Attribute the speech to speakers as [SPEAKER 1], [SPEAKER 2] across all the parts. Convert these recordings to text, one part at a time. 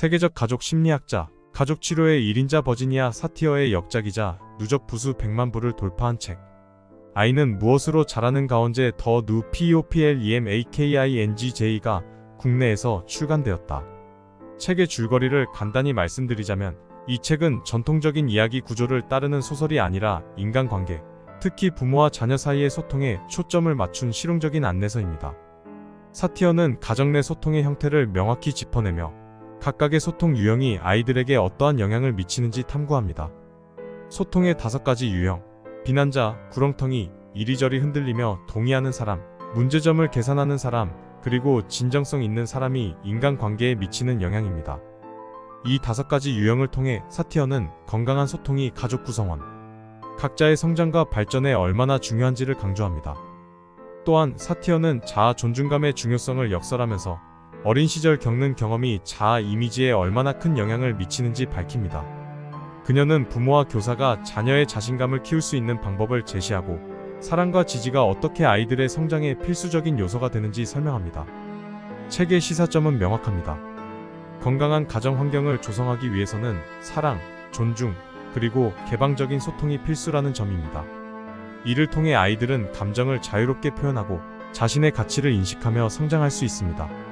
[SPEAKER 1] 세계적 가족 심리학자, 가족 치료의 1인자 버지니아 사티어의 역작이자 누적 부수 100만 부를 돌파한 책. 아이는 무엇으로 자라는 가원제 더누 POPLEMAKINGJ가 국내에서 출간되었다. 책의 줄거리를 간단히 말씀드리자면 이 책은 전통적인 이야기 구조를 따르는 소설이 아니라 인간관계, 특히 부모와 자녀 사이의 소통에 초점을 맞춘 실용적인 안내서입니다. 사티어는 가정 내 소통의 형태를 명확히 짚어내며 각각의 소통 유형이 아이들에게 어떠한 영향을 미치는지 탐구합니다. 소통의 다섯 가지 유형, 비난자, 구렁텅이, 이리저리 흔들리며 동의하는 사람, 문제점을 계산하는 사람, 그리고 진정성 있는 사람이 인간관계에 미치는 영향입니다. 이 다섯 가지 유형을 통해 사티어는 건강한 소통이 가족 구성원, 각자의 성장과 발전에 얼마나 중요한지를 강조합니다. 또한 사티어는 자아 존중감의 중요성을 역설하면서 어린 시절 겪는 경험이 자아 이미지에 얼마나 큰 영향을 미치는지 밝힙니다. 그녀는 부모와 교사가 자녀의 자신감을 키울 수 있는 방법을 제시하고 사랑과 지지가 어떻게 아이들의 성장에 필수적인 요소가 되는지 설명합니다. 책의 시사점은 명확합니다. 건강한 가정 환경을 조성하기 위해서는 사랑, 존중, 그리고 개방적인 소통이 필수라는 점입니다. 이를 통해 아이들은 감정을 자유롭게 표현하고 자신의 가치를 인식하며 성장할 수 있습니다.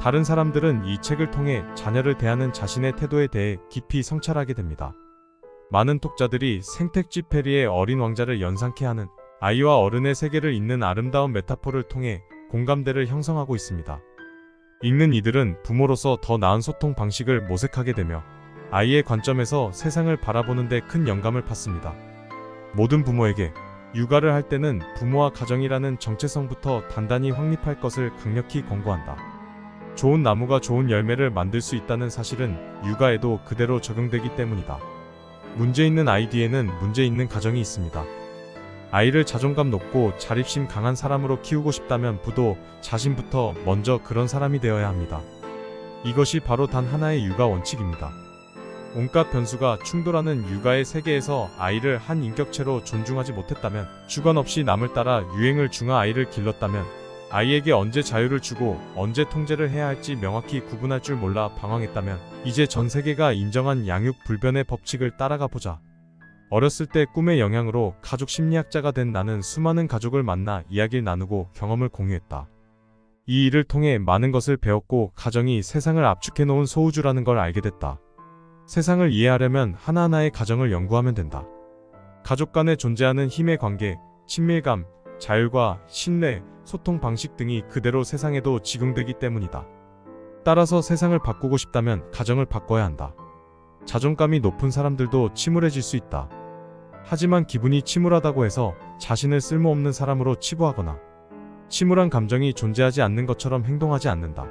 [SPEAKER 1] 다른 사람들은 이 책을 통해 자녀를 대하는 자신의 태도에 대해 깊이 성찰하게 됩니다. 많은 독자들이 생택쥐 페리의 어린 왕자를 연상케 하는 아이와 어른의 세계를 잇는 아름다운 메타포를 통해 공감대를 형성하고 있습니다. 읽는 이들은 부모로서 더 나은 소통 방식을 모색하게 되며 아이의 관점에서 세상을 바라보는 데 큰 영감을 받습니다. 모든 부모에게 육아를 할 때는 부모와 가정이라는 정체성부터 단단히 확립할 것을 강력히 권고한다. 좋은 나무가 좋은 열매를 만들 수 있다는 사실은 육아에도 그대로 적용되기 때문이다. 문제 있는 아이 뒤에는 문제 있는 가정이 있습니다. 아이를 자존감 높고 자립심 강한 사람으로 키우고 싶다면 부도 자신부터 먼저 그런 사람이 되어야 합니다. 이것이 바로 단 하나의 육아 원칙입니다. 온갖 변수가 충돌하는 육아의 세계에서 아이를 한 인격체로 존중하지 못했다면 주관 없이 남을 따라 유행을 중화 아이를 길렀다면 아이에게 언제 자유를 주고 언제 통제를 해야 할지 명확히 구분할 줄 몰라 방황했다면 이제 전 세계가 인정한 양육 불변의 법칙을 따라가 보자. 어렸을 때 꿈의 영향으로 가족 심리학자가 된 나는 수많은 가족을 만나 이야기를 나누고 경험을 공유했다. 이 일을 통해 많은 것을 배웠고 가정이 세상을 압축해 놓은 소우주라는 걸 알게 됐다. 세상을 이해하려면 하나하나의 가정을 연구하면 된다. 가족 간에 존재하는 힘의 관계, 친밀감, 자율과 신뢰, 소통 방식 등이 그대로 세상에도 적용되기 때문이다. 따라서 세상을 바꾸고 싶다면 가정을 바꿔야 한다. 자존감이 높은 사람들도 침울해질 수 있다. 하지만 기분이 침울하다고 해서 자신을 쓸모없는 사람으로 치부하거나 침울한 감정이 존재하지 않는 것처럼 행동하지 않는다.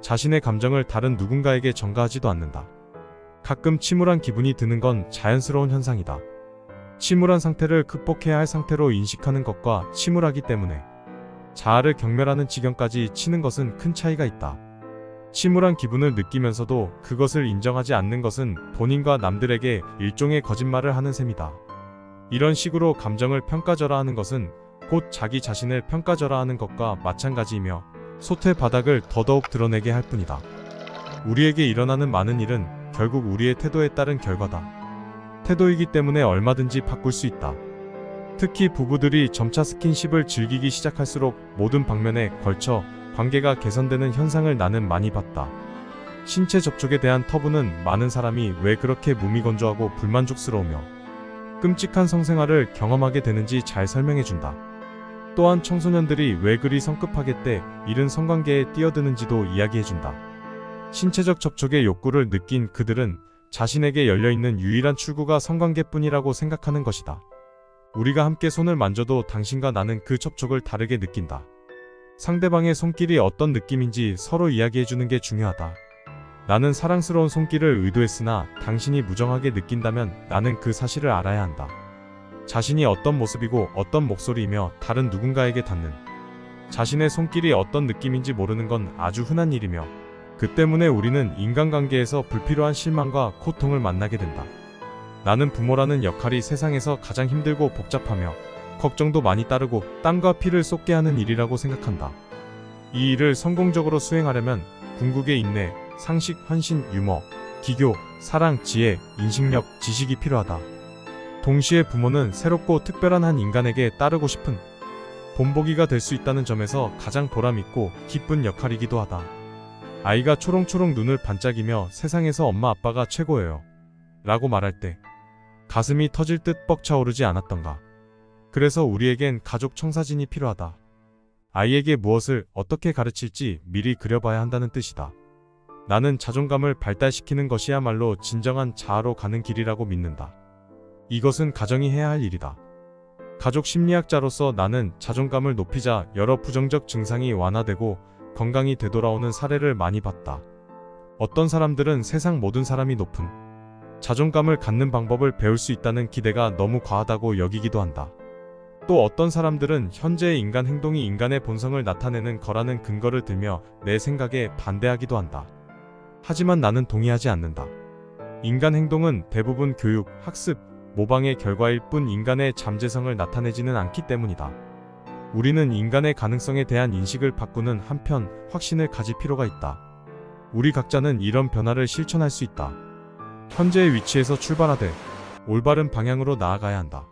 [SPEAKER 1] 자신의 감정을 다른 누군가에게 전가하지도 않는다. 가끔 침울한 기분이 드는 건 자연스러운 현상이다. 침울한 상태를 극복해야 할 상태로 인식하는 것과 침울하기 때문에 자아를 경멸하는 지경까지 치는 것은 큰 차이가 있다. 침울한 기분을 느끼면서도 그것을 인정하지 않는 것은 본인과 남들에게 일종의 거짓말을 하는 셈이다. 이런 식으로 감정을 평가절하하는 것은 곧 자기 자신을 평가절하하는 것과 마찬가지이며 소퇴 바닥을 더더욱 드러내게 할 뿐이다. 우리에게 일어나는 많은 일은 결국 우리의 태도에 따른 결과다. 태도이기 때문에 얼마든지 바꿀 수 있다. 특히 부부들이 점차 스킨십을 즐기기 시작할수록 모든 방면에 걸쳐 관계가 개선되는 현상을 나는 많이 봤다. 신체 접촉에 대한 터부는 많은 사람이 왜 그렇게 무미건조하고 불만족스러우며 끔찍한 성생활을 경험하게 되는지 잘 설명해준다. 또한 청소년들이 왜 그리 성급하게 때 이른 성관계에 뛰어드는지도 이야기해준다. 신체적 접촉의 욕구를 느낀 그들은 자신에게 열려있는 유일한 출구가 성관계뿐이라고 생각하는 것이다. 우리가 함께 손을 만져도 당신과 나는 그 접촉을 다르게 느낀다. 상대방의 손길이 어떤 느낌인지 서로 이야기해주는 게 중요하다. 나는 사랑스러운 손길을 의도했으나 당신이 무정하게 느낀다면 나는 그 사실을 알아야 한다. 자신이 어떤 모습이고 어떤 목소리이며 다른 누군가에게 닿는 자신의 손길이 어떤 느낌인지 모르는 건 아주 흔한 일이며 그 때문에 우리는 인간관계에서 불필요한 실망과 고통을 만나게 된다. 나는 부모라는 역할이 세상에서 가장 힘들고 복잡하며 걱정도 많이 따르고 땀과 피를 쏟게 하는 일이라고 생각한다. 이 일을 성공적으로 수행하려면 궁극의 인내, 상식, 헌신, 유머, 기교, 사랑, 지혜, 인식력, 지식이 필요하다. 동시에 부모는 새롭고 특별한 한 인간에게 따르고 싶은 본보기가 될 수 있다는 점에서 가장 보람있고 기쁜 역할이기도 하다. 아이가 초롱초롱 눈을 반짝이며 세상에서 엄마 아빠가 최고예요. 라고 말할 때 가슴이 터질 듯 벅차오르지 않았던가. 그래서 우리에겐 가족 청사진이 필요하다. 아이에게 무엇을 어떻게 가르칠지 미리 그려봐야 한다는 뜻이다. 나는 자존감을 발달시키는 것이야말로 진정한 자아로 가는 길이라고 믿는다. 이것은 가정이 해야 할 일이다. 가족 심리학자로서 나는 자존감을 높이자 여러 부정적 증상이 완화되고 건강이 되돌아오는 사례를 많이 봤다. 어떤 사람들은 세상 모든 사람이 높은 자존감을 갖는 방법을 배울 수 있다는 기대가 너무 과하다고 여기기도 한다. 또 어떤 사람들은 현재의 인간 행동이 인간의 본성을 나타내는 거라는 근거를 들며 내 생각에 반대하기도 한다. 하지만 나는 동의하지 않는다. 인간 행동은 대부분 교육, 학습, 모방의 결과일 뿐 인간의 잠재성을 나타내지는 않기 때문이다. 우리는 인간의 가능성에 대한 인식을 바꾸는 한편 확신을 가질 필요가 있다. 우리 각자는 이런 변화를 실천할 수 있다. 현재의 위치에서 출발하되 올바른 방향으로 나아가야 한다.